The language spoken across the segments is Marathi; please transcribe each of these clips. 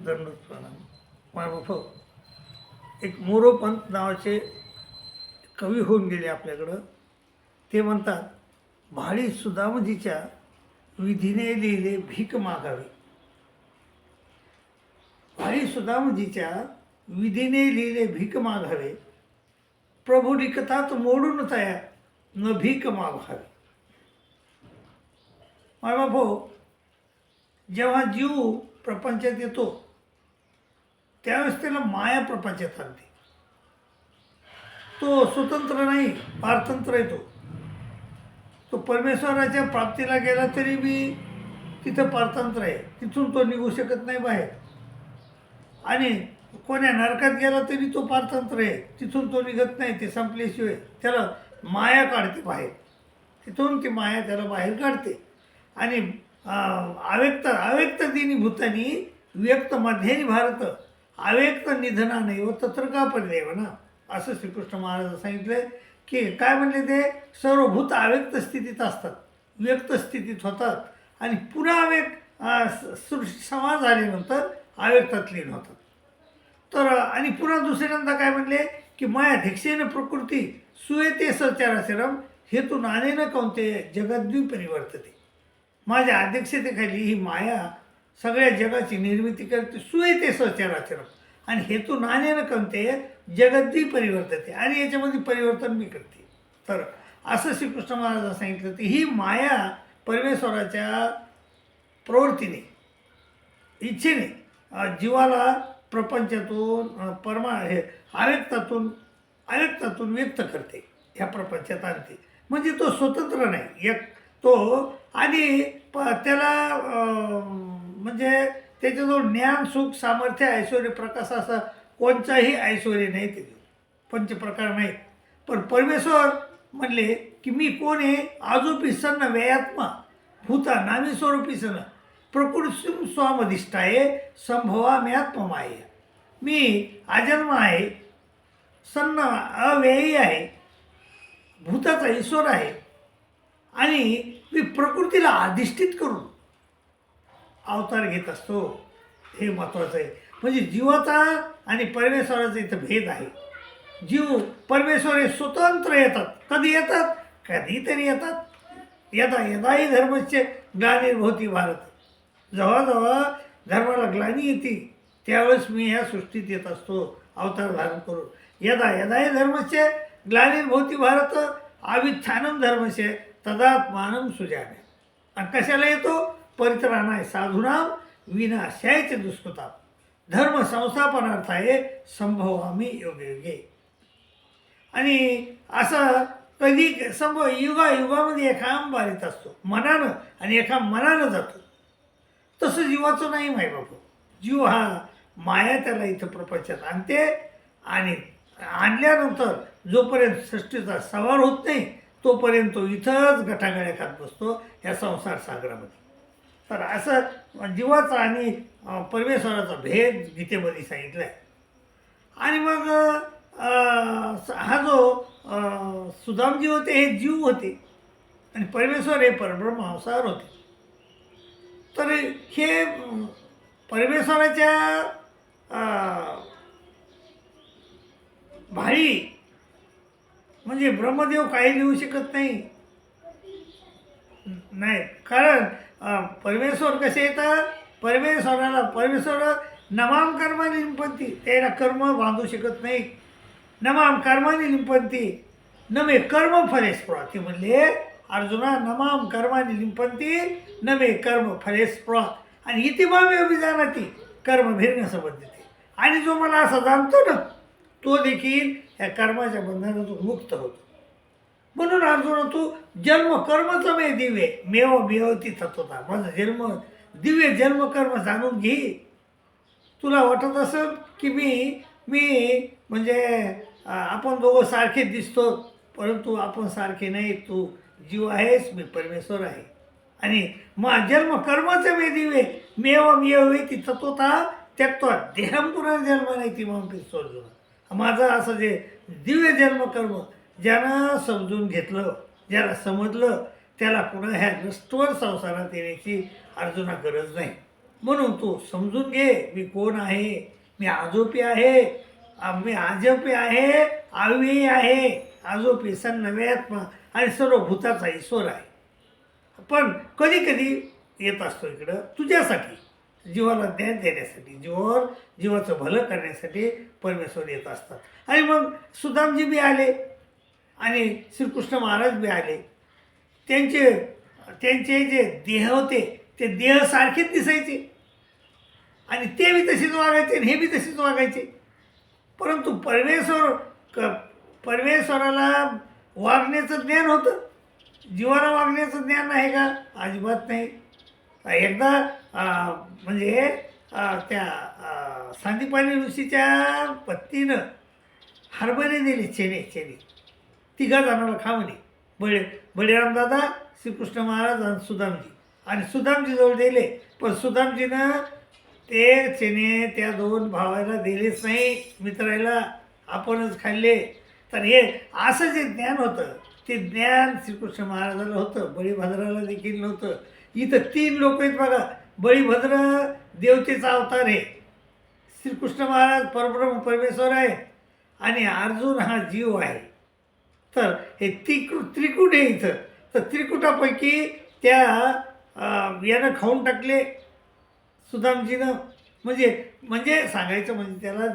दंडोत प्रणाम मायबाप हो. एक मोरोपंत नावाचे कवी होऊन गेले आपल्याकडं. ते म्हणतात भाळी सुदामजीच्या विधीने लिहिले भीक मागावी. भाळी सुदामजीच्या विधीने लिहिले भीक मागावे. प्रभू निकतात मोडून तया न भीक मागावी. मायबाप हो, जेव्हा जीव प्रपंचात येतो त्यावेळेस त्याला माया प्रपंचात आणते तो स्वतंत्र नाही पारतंत्र आहे तो. तो परमेश्वराच्या प्राप्तीला गेला तरी बी तिथं पारतंत्र आहे. तिथून तो निघू शकत नाही बाहेर. आणि कोण्या नरकात गेला तरी तो पारतंत्र आहे. तिथून तो निघत नाही ते संपल्याशिवाय त्याला माया काढते बाहेर. तिथून ती माया त्याला बाहेर काढते. आणि अव्यक्त अव्यक्त दिनी भूतानी व्यक्त मध्येनी भारत अव्यक्त निधना नाही व तत्र का परिदेव ना? असं श्रीकृष्ण महाराज सांगितलं की काय म्हणले ते? सर्वभूत आवेक्त अव्यक्त स्थितीत असतात. व्यक्त स्थितीत होतात. आणि पुन्हा अव्यक्त सृष्टी समाज झाल्यानंतर अव्यक्तात लीन होतात. तर आणि पुन्हा दुसऱ्यांदा काय म्हणले की माया धिक्षेन प्रकृती सुयते सचाराचरम हेतू नानेन कोणते जगद्वी परिवर्तते माझ्या अध्यक्षतेखाली ही माया सगळ्या जगाची निर्मिती करते सुयते सचराचरम आणि हेतू नाण्यानं कमते जगतही परिवर्तते आणि याच्यामध्ये परिवर्तन मी करते. तर असं श्रीकृष्ण महाराजांना सांगितलं की ही माया परमेश्वराच्या प्रवृत्तीने इच्छेने जीवाला प्रपंचातून परमा हे अव्यक्तातून अव्यक्तातून व्यक्त करते ह्या प्रपंचात आणते. म्हणजे तो स्वतंत्र नाही एक तो आणि प त्याला म्हणजे म्हणजे त्याच्याजवळ ज्ञान सुख सामर्थ्य ऐश्वर प्रकाश असा कोणताही ऐश्वर नाही ते पंचप्रकार नाहीत. पण परमेश्वर म्हणले की मी कोण आहे? आजोपी सन्न व्ययात्मा भूता नामी स्वरूपी सन प्रकृती स्वामधिष्ठाये संभवा मी आत्ममाय मी अजन्म आहे सन्न अव्ययी आहे भूताचा ईश्वर आहे. आणि मी प्रकृतीला अधिष्ठित करून अवतार घेत असतो. हे महत्त्वाचं आहे. म्हणजे जीवाचा आणि परमेश्वराचा इथं भेद आहे. जीव परमेश्वर हे स्वतंत्र येतात. कधी येतात? कधीतरी येतात. यदा यदाही धर्मस्य ग्लानिर्भवती भारत. जेव्हा धर्माला ग्लानी येते. त्यावेळेस मी ह्या सृष्टीत येत असतो. अवतार धारण करून. यदा यदाही धर्मस्य ग्लानिर्भवती भारत. आविच्छानम धर्मचे तदात्मानम सुजाने आणि कशाला येतो? परित्राणाय साधुनाम विनाशायचे दुष्कृता धर्म संस्थापनार्थाये संभवामी योगे योगे. आणि असं कधी संभव युगा युगामध्ये एका बारीत असतो. मनानं आणि एका मनानं जातो. तसं जीवाचं नाही माही बापू. जीव हा माया त्याला इथं प्रपंचात आणते आणि आणल्यानंतर जोपर्यंत सृष्टीचा सवार होत नाही तोपर्यंत तो इथंच गटागळ्या खात बसतो या संसार सागरामध्ये. तर असं जीवाचा आणि परमेश्वराचा भेद गीतेमध्ये सांगितला आहे आणि मग हा जो सुदामजी होते हे जीव होते. आणि परमेश्वर हे परब्रह्म होते. तर हे परमेश्वराच्या भाई भाळी म्हणजे ब्रह्मदेव काही लिहू शकत नाही. नाही कारण परमेश्वर कसे येतात? परमेश्वराला परमेश्वर नमाम कर्माने लिंपंती त्याला कर्म बांधू शकत नाही. नमाम कर्माने लिंपंती नमे कर्म फलेस्प्रा ते म्हणले. अर्जुना नमाम कर्माने लिंपंती नमे कर्म फलेस्प्रा आणि इति मामे अभिजानाती कर्म भिन्न संबंधित. आणि जो मला असा जाणतो ना तो देखील या कर्माच्या बंधनातून मुक्त होतो. म्हणून अर्जुन तू जन्म कर्मच मे दिवे मेव मेवती तत्वता. माझा जन्म दिव्य जन्म कर्म जाणून घे. तुला वाटत असेल की मी मी म्हणजे आपण दोघं सारखे दिसतो परंतु आपण सारखे नाही. तू जीव आहेस मी परमेश्वर आहे. आणि मा जन्म कर्मच मे दिवे मेव मेव ती तत्वता त्यक्ता देहम जन्म नाही ती मग स्वर्ग माझं असं जे दिव्य जन्म कर्म ज्यानं समजून घेतलं ज्याला समजलं त्याला पुन्हा ह्या नष्टवर संसारात येण्याची अर्जुना गरज नाही. म्हणून तू समजून घे मी कोण आहे? मी आजोपी आहे. मी आजोपी आहे आवी आहे. आजोपी सन आत्मा आणि सर्व भूताचा ईश्वर आहे. पण कधी कधी येत असतो इकडं तुझ्यासाठी जीवाला ज्ञान देण्यासाठी जीवावर जीवाचं भलं करण्यासाठी परमेश्वर येत असतात. आणि मग सुदामजी बी आले. आणि श्रीकृष्ण महाराज बी आले त्यांचे त्यांचे जे देह होते ते देह सारखेच दिसायचे. आणि ते बी तसेच वागायचे आणि हे बी तसेच वागायचे. परंतु परमेश्वर क परमेश्वराला वागण्याचं ज्ञान होतं. जीवाला वागण्याचं ज्ञान आहे का? अजिबात नाही. एकदा म्हणजे त्या सांदीपाणी ऋषीच्या पत्नीनं हरभरे दिले चेने चेने तिघा जणांना खा म्हणे. बळे बळीराम दादा श्रीकृष्ण महाराज आणि सुदामजी. आणि सुदामजीजवळ दिले पण सुदामजीनं ते चेने त्या दोन भावाला दिलेच नाही मित्राला आपणच खाल्ले. तर हे असं जे ज्ञान होतं ते ज्ञान श्रीकृष्ण महाराजाला होतं बळीभद्राला देखील नव्हतं. इथं तीन लोक आहेत बघा. बळीभद्र देवतेचा अवतार आहे. श्रीकृष्ण महाराज परब्रह्म परमेश्वर आहे. आणि अर्जुन हा जीव आहे. तर हे त्रिकु त्रिकूट आहे इथं. तर त्रिकुटापैकी त्या यानं खाऊन टाकले सुदामजीनं. म्हणजे म्हणजे सांगायचं म्हणजे त्याला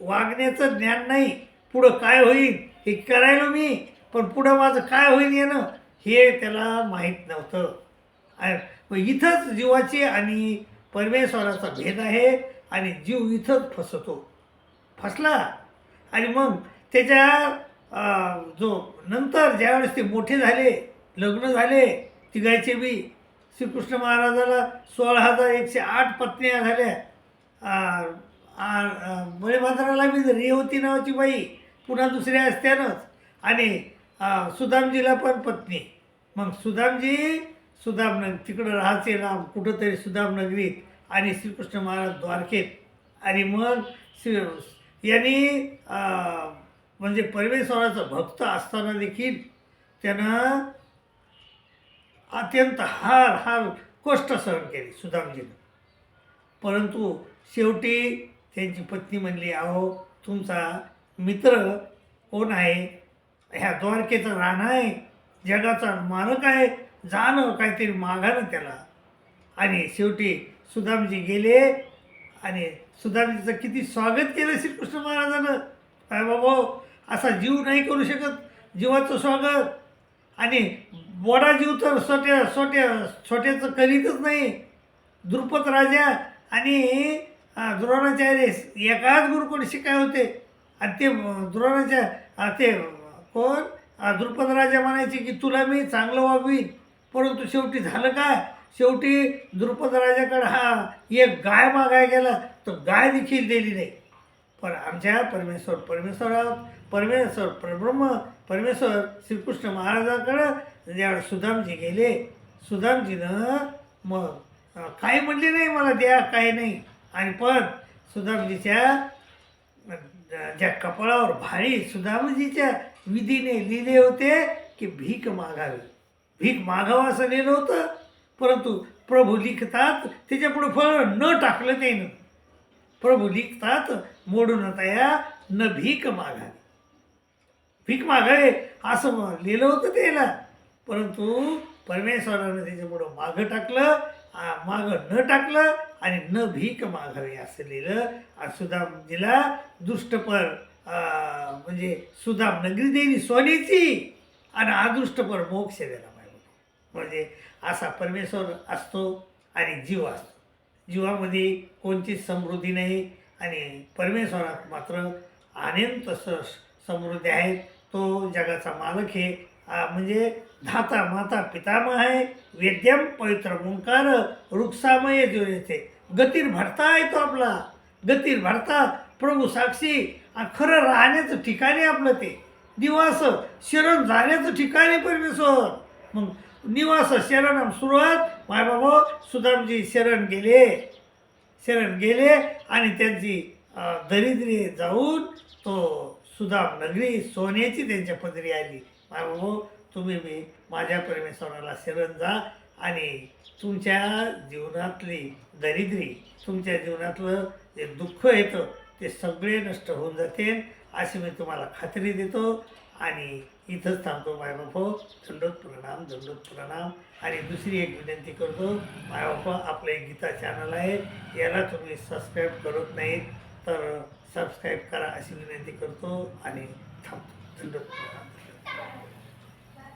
वागण्याचं ज्ञान नाही. पुढं काय होईल हे करायलो मी पण पुढं माझं काय होईल येणं हे त्याला माहीत नव्हतं. मग इथंच जीवाचे आणि परमेश्वराचा भेद आहे आणि जीव इथंच फसतो. फसला? आणि मग त्याच्या जो नंतर ज्यावेळेस ते मोठे झाले लग्न झाले तिघायचे बी श्रीकृष्ण महाराजाला सोळा हजार एकशे आठ पत्न्या झाल्या. बळीभद्राला बी रेवती नावाची बाई पुन्हा दुसऱ्या असत्यानंच आणि सुदामजीला पण पत्नी. मग सुदामजी सुदामनग तिकडं राहायचे ना कुठंतरी सुदामनगरीत आणि श्रीकृष्ण महाराज द्वारकेत. आणि मग श्री यांनी म्हणजे परमेश्वराचा भक्त असताना देखील त्यानं अत्यंत हार हार कष्ट सहन केले सुदामजीनं परंतु शेवटी त्यांची पत्नी म्हणली अहो तुमचा मित्र कोण आहे? ह्या द्वारकेचं राणा आहे जगाचा मालक आहे जाणं काहीतरी मागानं त्याला. आणि शेवटी सुदामजी गेले आणि सुदामजीचं किती स्वागत केलं श्रीकृष्ण महाराजानं. काय बाबा असा जीव नाही करू शकत. जीवाचं स्वागत. आणि बोडा जीव तर सोट्या सोट्या छोट्याचं करीतच नाही. द्रुपद राजा आणि द्रोणाचार्य एकाच गुरुकडे शिकाय होते. आणि ते द्रोणाच्या ते कोण? द्रुपद राजा म्हणायचे की तुला मी चांगलं वागवीन. परंतु शेवटी झालं काय? शेवटी द्रुपद राजाकडं हा एक गाय मागाय गेला. तर गाय देखील दिली नाही. पण आमच्या परमेश्वर परमेश्वरा परमेश्वर परब्रह्म परमेश्वर श्रीकृष्ण महाराजाकडं ज्यावेळेस सुदामजी गेले. सुदामजीनं मग काय काही म्हणले नाही मला द्या काही नाही. आणि पण सुदामजीच्या ज्या कपाळावर भारी सुदामजीच्या विधीने लिहिले होते की भीक मागावी. भीक मागावं असं लिहिलं होतं परंतु प्रभू लिखतात त्याच्यापुढं फळ न टाकलं त्यानं. प्रभू लिखतात मोडून तया न भीक मागावी. भीक मागावे असं लिहिलं होतं त्याला परंतु परमेश्वरानं त्याच्यापुढं मागं टाकलं मागं न टाकलं आणि न भीक मागावी असं लिहिलं. आणि सुदामजीला दुष्टपर म्हणजे सुदाम नगरी देवी सोन्याची आणि अदृष्टपर मोक्ष दिला पाहिजे म्हणजे असा परमेश्वर असतो आणि जीव असतो. जीवामध्ये कोणतीच समृद्धी नाही आणि परमेश्वरात मात्र अनंत स समृद्धी आहे तो जगाचा मालक आहे. म्हणजे धाता माता पितामह आहे. वेद्यम पवित्र ओंकार वृक्षामय जो येते. गतीर भरता येतो आपला. गतीर भरता प्रभू साक्षी. आणि खरं राहण्याचं ठिकाण आहे आपलं ते. निवास शरण जाण्याचं ठिकाण आहे परमेश्वर. मग निवास शरण सुरुवात. मायबाबा सुदामजी शरण गेले. शरण गेले आणि त्यांची दरिद्री जाऊन तो सुदाम नगरी सोन्याची त्यांच्या पदरी आली. बाबा तुम्ही मी माझ्या परमेश्वराला शरण जा आणि तुमच्या जीवनातली दरिद्री तुमच्या जीवनातलं जे दुःख येतं ते सगळे नष्ट होऊन जाते अशी मी तुम्हाला खात्री देतो आणि इथंच थांबतो मायबापा दंडोत प्रणाम दंडोत प्रणाम. आणि दुसरी एक विनंती करतो मायबापा आपलं एक गीता चॅनल आहे याला तुम्ही सबस्क्राईब करत नाहीत तर सबस्क्राईब करा अशी विनंती करतो आणि थांबतो. धन्यवाद.